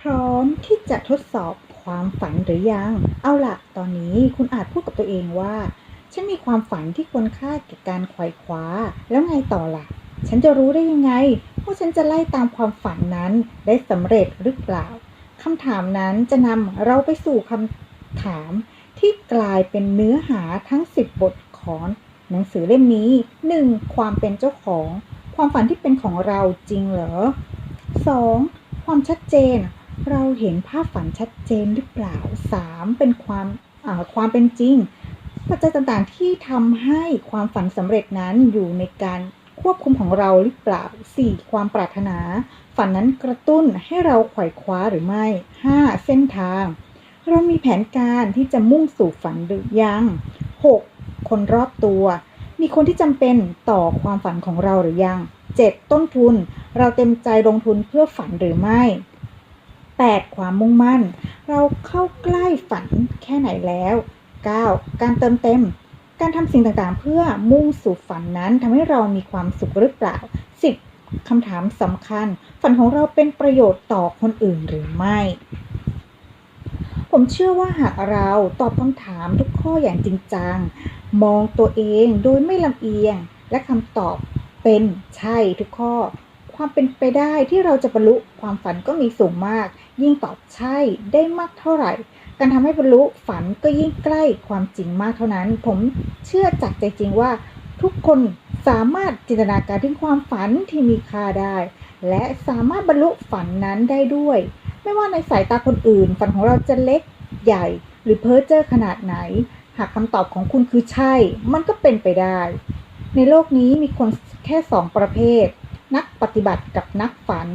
พร้อมที่จะทดสอบความฝันหรือยัง เอาล่ะตอนนี้คุณอาจพูดกับตัวเองว่า ฉันมีความฝันที่ควรค่าแก่การขว่คว้า แล้วไงต่อล่ะ ฉันจะรู้ได้ยังไงว่าฉันจะไล่ตามความฝันนั้นได้สำเร็จหรือเปล่าคำถามนั้นจะนำเราไปสู่คำถามที่กลายเป็นเนื้อหาทั้ง 10 บทของหนังสือเล่มนี้ 1. ความเป็นเจ้าของ ความฝันที่เป็นของเราจริงเหรอ 2. ความชัดเจน เราเห็นภาพฝันชัดเจนหรือเปล่า 3. เป็นความความเป็นจริง ปัจจัยต่างๆที่ทำให้ความฝันสำเร็จนั้นอยู่ในการควบคุมของเราหรือเปล่า 4. ความปรารถนา ฝันนั้นกระตุ้นให้เราไขว่คว้าหรือไม่ 5. เส้นทาง เรามีแผนการที่จะมุ่งสู่ฝันหรือยัง 6. คนรอบตัว มีคนที่จำเป็นต่อความฝันของเราหรือยัง 7. ต้นทุน เราเต็มใจลงทุนเพื่อฝันหรือไม่ 8. ความมุ่งมั่น เราเข้าใกล้ฝันแค่ไหนแล้ว 9. การเติมเต็ม การทำสิ่งต่างๆ เพื่อมุ่งสู่ฝันนั้นทำให้เรามีความสุขหรือเปล่า 10. คำถามสำคัญ ฝันของเราเป็นประโยชน์ต่อคนอื่นหรือไม่ ผมเชื่อว่าหากเราตอบคำถามทุกข้ออย่างจริงจัง มองตัวเองโดยไม่ลำเอียง และคำตอบเป็นใช่ทุกข้อ ความเป็นไปได้ที่เราจะบรรลุความฝันก็มีสูงมาก ยิ่งตอบใช่ได้มากเท่าไหร่ การทำให้บรรลุฝันก็ยิ่งใกล้ความจริงมากเท่านั้น ผมเชื่อจากใจจริงว่า ทุกคนสามารถจินตนาการถึงความฝันที่มีค่าได้ และสามารถบรรลุฝันนั้นได้ด้วย ไม่ว่าในสายตาคนอื่น ฝันของเราจะเล็กใหญ่ หรือเพ้อเจ้อขนาดไหน หากคำตอบของคุณคือใช่ มันก็เป็นไปได้ ในโลกนี้มีคนแค่สองประเภท นักปฏิบัติกับนักฝัน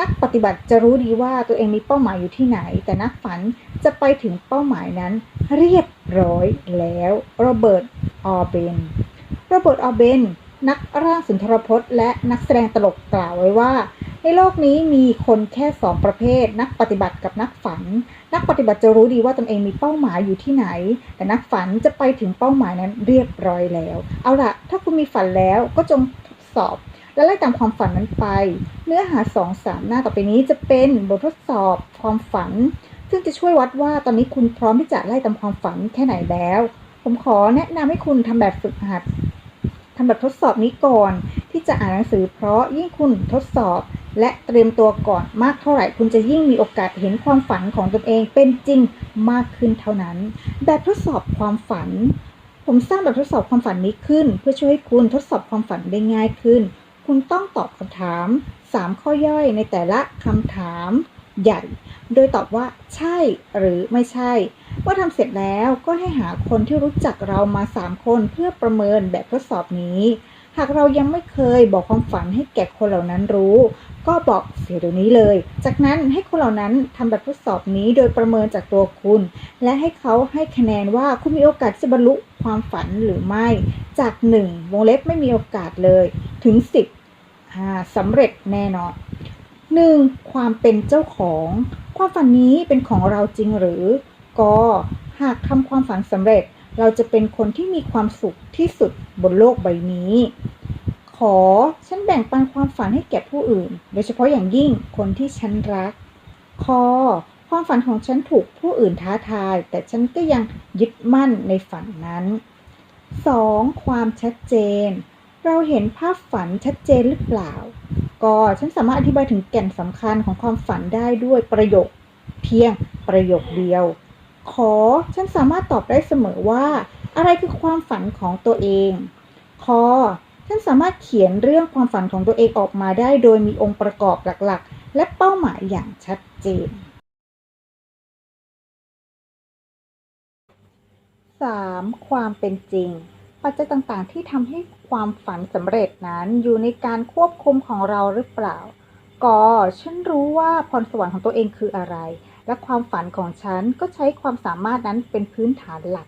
นักปฏิบัติจะรู้ดีว่าตัวเองมีเป้าหมายอยู่ที่ไหน แต่นักฝันจะไปถึงเป้าหมายนั้น เรียบร้อยแล้วโรเบิร์ตออเบนโรเบิร์ตออเบนนักร่างสุนทรพจน์และนักแสดงตลกกล่าวไว้ว่า ในโลกนี้มีคนแค่สองประเภท นักปฏิบัติกับนักฝัน นักปฏิบัติจะรู้ดีว่าตนเองมีเป้าหมายอยู่ที่ไหน แต่นักฝันจะไปถึงเป้าหมายนั้นเรียบร้อยแล้ว เอาล่ะถ้าคุณมีฝันแล้วก็จงทดสอบ และไล่ตามความฝันนั้นไป เนื้อหา2อสามหน้าต่อไปนี้จะเป็นบททดสอบความฝัน ซึ่งจะช่วยวัดว่าตอนนี้คุณพร้อมที่จะไล่ตามความฝันแค่ไหนแล้ว ผมขอแนะนำให้คุณทำแบบฝึกหัดทำแบบทดสอบนี้ก่อน ที่จะอ่านหนังสือเพราะยิ่งคุณทดสอบ และเตรียมตัวก่อนมากเท่าไหร่ คุณจะยิ่งมีโอกาสเห็นความฝันของตนเองเป็นจริงมากขึ้นเท่านั้น แบบทดสอบความฝัน ผมสร้างแบบทดสอบความฝันนี้ขึ้น เพื่อช่วยให้คุณทดสอบความฝันได้ง่ายขึ้น คุณต้องตอบคำถาม 3 ข้อย่อยในแต่ละคำถามใหญ่ โดยตอบว่าใช่หรือไม่ใช่ เมื่อทำเสร็จแล้วก็ให้หาคนที่รู้จักเรามา 3 คนเพื่อประเมินแบบทดสอบนี้ หากเรายังไม่เคยบอกความฝันให้แก่คนเหล่านั้นรู้ ก็บอกเสียเดี๋ยวนี้เลย จากนั้นให้คนเหล่านั้นทำแบบทดสอบนี้โดยประเมินจากตัวคุณ และให้เขาให้คะแนนว่าคุณมีโอกาสจะบรรลุความฝันหรือไม่ จาก 1 วงเล็บไม่มีโอกาสเลย ถึง 10 สำเร็จแน่นอน 1. ความเป็นเจ้าของ ความฝันนี้เป็นของเราจริงหรือ ก หากทำความฝันสำเร็จ เราจะเป็นคนที่มีความสุขที่สุดบนโลกใบนี้ ขอฉันแบ่งปันความฝันให้แก่ผู้อื่น โดยเฉพาะอย่างยิ่งคนที่ฉันรักคอความฝันของฉันถูกผู้อื่นท้าทาย แต่ฉันก็ยังยึดมั่นในฝันนั้น 2. ความชัดเจน เราเห็นภาพฝันชัดเจนหรือเปล่า ก็ฉันสามารถอธิบายถึงแก่นสำคัญของความฝันได้ด้วยประโยค เพียงประโยคเดียว ขอฉันสามารถตอบได้เสมอว่า อะไรคือความฝันของตัวเองคอฉันสามารถเขียนเรื่องความฝันของตัวเองออกมาได้ โดยมีองค์ประกอบหลักๆ และเป้าหมายอย่างชัดเจน 3. ความเป็นจริง ปัจจัยต่างๆ ที่ทำให้ความฝันสำเร็จนั้นอยู่ในการควบคุมของเราหรือเปล่ากฉันรู้ว่าพรสวรรค์ของตัวเองคืออะไร และความฝันของฉันก็ใช้ความสามารถนั้นเป็นพื้นฐานหลัก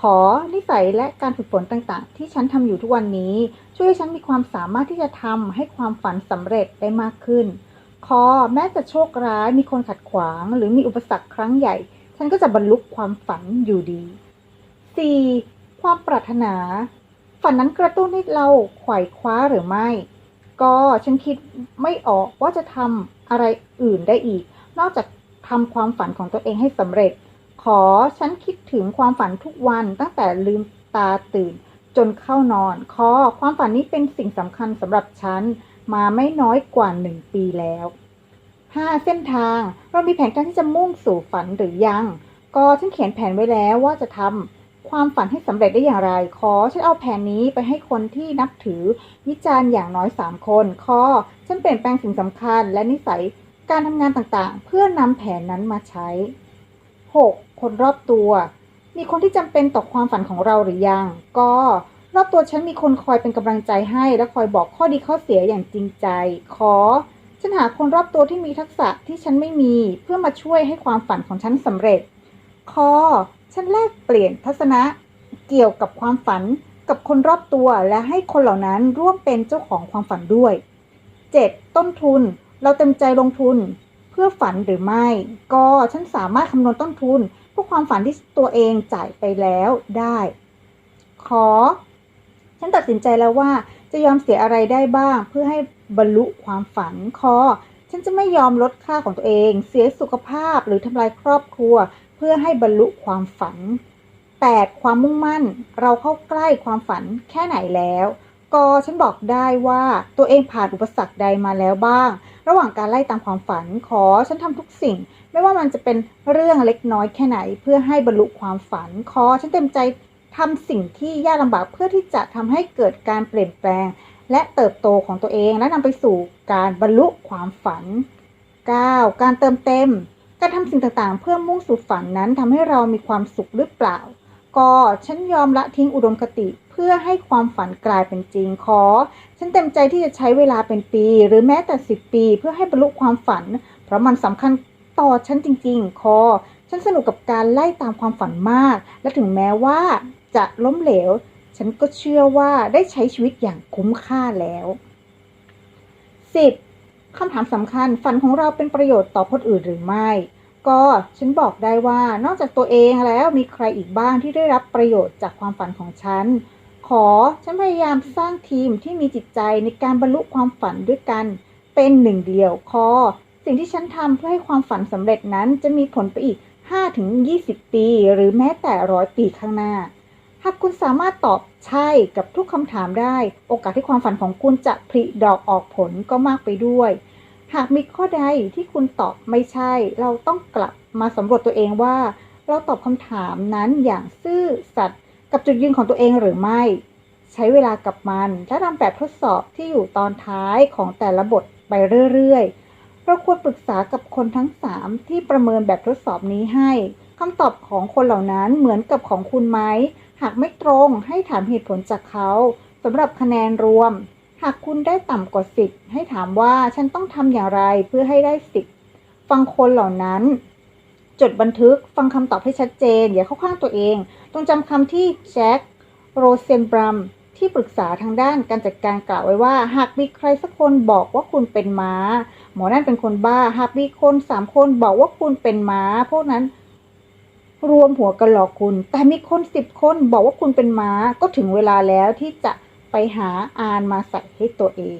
ขอนิสัยและการฝึกฝนต่างๆ ที่ฉันทำอยู่ทุกวันนี้ ช่วยให้ฉันมีความสามารถที่จะทำให้ความฝันสำเร็จได้มากขึ้นคอแม้จะโชคร้ายมีคนขัดขวาง หรือมีอุปสรรคครั้งใหญ่ ฉันก็จะบรรลุความฝันอยู่ดี 4. ความปรารถนา ฝันนั้นกระตุ้นให้เราไขว่คว้าหรือไม่ ก็ฉันคิดไม่ออกว่าจะทำอะไรอื่นได้อีก นอกจากทำความฝันของตัวเองให้สำเร็จ ขอฉันคิดถึงความฝันทุกวันตั้งแต่ลืมตาตื่นจนเข้านอน ขอความฝันนี้เป็นสิ่งสำคัญสำหรับฉันมาไม่น้อยกว่าหนึ่งปีแล้ว 5. เส้นทาง เรามีแผนการที่จะมุ่งสู่ฝันหรือยัง ก็ฉันเขียนแผนไว้แล้วว่าจะทำ ความฝันให้สำเร็จได้อย่างไร ขอฉันเอาแผนนี้ไปให้คนที่นับถือวิจารณ์อย่างน้อย 3 คนขอฉันเปลี่ยนแปลงสิ่งสำคัญ และนิสัยการทำงานต่างๆ เพื่อนำแผนนั้นมาใช้ 6. คนรอบตัว มีคนที่จำเป็นต่อความฝันของเราหรือยัง ก็รอบตัวฉันมีคนคอยเป็นกำลังใจให้ และคอยบอกข้อดีข้อเสียอย่างจริงใจ ขอฉันหาคนรอบตัวที่มีทักษะที่ฉันไม่มีเพื่อมาช่วยให้ความฝันของฉันสำเร็จคอ ฉันแลกเปลี่ยนทัศนะเกี่ยวกับความฝันกับคนรอบตัวและให้คนเหล่านั้นร่วมเป็นเจ้าของความฝันด้วย 7. ต้นทุน เราเต็มใจลงทุน เพื่อฝันหรือไม่ ก็ฉันสามารถคำนวณต้นทุนเพื่อความฝันที่ตัวเองจ่ายไปแล้วได้ ขอ ฉันตัดสินใจแล้วว่าจะยอมเสียอะไรได้บ้าง เพื่อให้บรรลุความฝันคอฉันจะไม่ยอมลดค่าของตัวเอง เสียสุขภาพหรือทำลายครอบครัว เพื่อให้บรรลุความฝัน 8. ความมุ่งมั่น เราเข้าใกล้ความฝันแค่ไหนแล้วก็ฉันบอกได้ว่าตัวเองผ่านอุปสรรคใดมาแล้วบ้าง ระหว่างการไล่ตามความฝัน ขอฉันทำทุกสิ่ง ไม่ว่ามันจะเป็นเรื่องเล็กน้อยแค่ไหน เพื่อให้บรรลุความฝัน ขอฉันเต็มใจทำสิ่งที่ยากลำบากเพื่อที่จะทำให้เกิดการเปลี่ยนแปลง และเติบโตของตัวเองและนำไปสู่การบรรลุความฝัน 9. การเติมเต็ม การทำสิ่งต่างๆ เพื่อมุ่งสู่ฝันนั้นทำให้เรามีความสุขหรือเปล่า ก็ฉันยอมละทิ้งอุดมคติเพื่อให้ความฝันกลายเป็นจริงขอ ฉันเต็มใจที่จะใช้เวลาเป็นปี หรือแม้แต่สิบปี เพื่อให้บรรลุความฝัน เพราะมันสำคัญต่อฉันจริงๆคอฉันสนุกกับการไล่ตามความฝันมาก และถึงแม้ว่าจะล้มเหลว ฉันก็เชื่อว่าได้ใช้ชีวิตอย่างคุ้มค่าแล้ว 10. คำถามสำคัญฝันของเราเป็นประโยชน์ต่อคนอื่นหรือไม่ ก็ฉันบอกได้ว่านอกจากตัวเองแล้วมีใครอีกบ้างที่ได้รับประโยชน์จากความฝันของฉัน ขอฉันพยายามสร้างทีมที่มีจิตใจในการบรรลุความฝันด้วยกัน เป็นหนึ่งเดียวคอสิ่งที่ฉันทำเพื่อให้ความฝันสำเร็จนั้นจะมีผลไปอีก5-20 ปี หรือแม้แต่ร้อยปีข้างหน้า หากคุณสามารถตอบ ใช่กับทุกคำถามได้ โอกาสที่ความฝันของคุณจะผลิดอกออกผลก็มากไปด้วย หากมีข้อใดที่คุณตอบไม่ใช่ เราต้องกลับมาสำรวจตัวเองว่า เราตอบคำถามนั้นอย่างซื่อสัตย์กับจุดยืนของตัวเองหรือไม่ ใช้เวลากับมันและทำแบบทดสอบที่อยู่ตอนท้ายของแต่ละบทไปเรื่อยๆเราควรปรึกษากับคนทั้ง 3 ที่ประเมินแบบทดสอบนี้ให้คำตอบของคนเหล่านั้นเหมือนกับของคุณไหม หากไม่ตรงให้ถามเหตุผลจากเขาสำหรับคะแนนรวม หากคุณได้ต่ำกว่าสิบให้ถามว่าฉันต้องทำอย่างไรเพื่อให้ได้สิบฟังคนเหล่านั้น จดบันทึกฟังคำตอบให้ชัดเจน อย่าเข้าข้างตัวเองต้องจำคำที่แจ็คโรเซนบรัมที่ปรึกษาทางด้านการจัดการกล่าวไว้ว่า หากมีใครสักคนบอกว่าคุณเป็นม้า หมอนั่นเป็นคนบ้า หากมีคนสามคนบอกว่าคุณเป็นม้า พวกนั้น รวมหัวกันหลอกคุณ แต่มีคนสิบคนบอกว่าคุณเป็นม้าก็ถึงเวลาแล้วที่จะไปหาอานมาใส่ให้ตัวเอง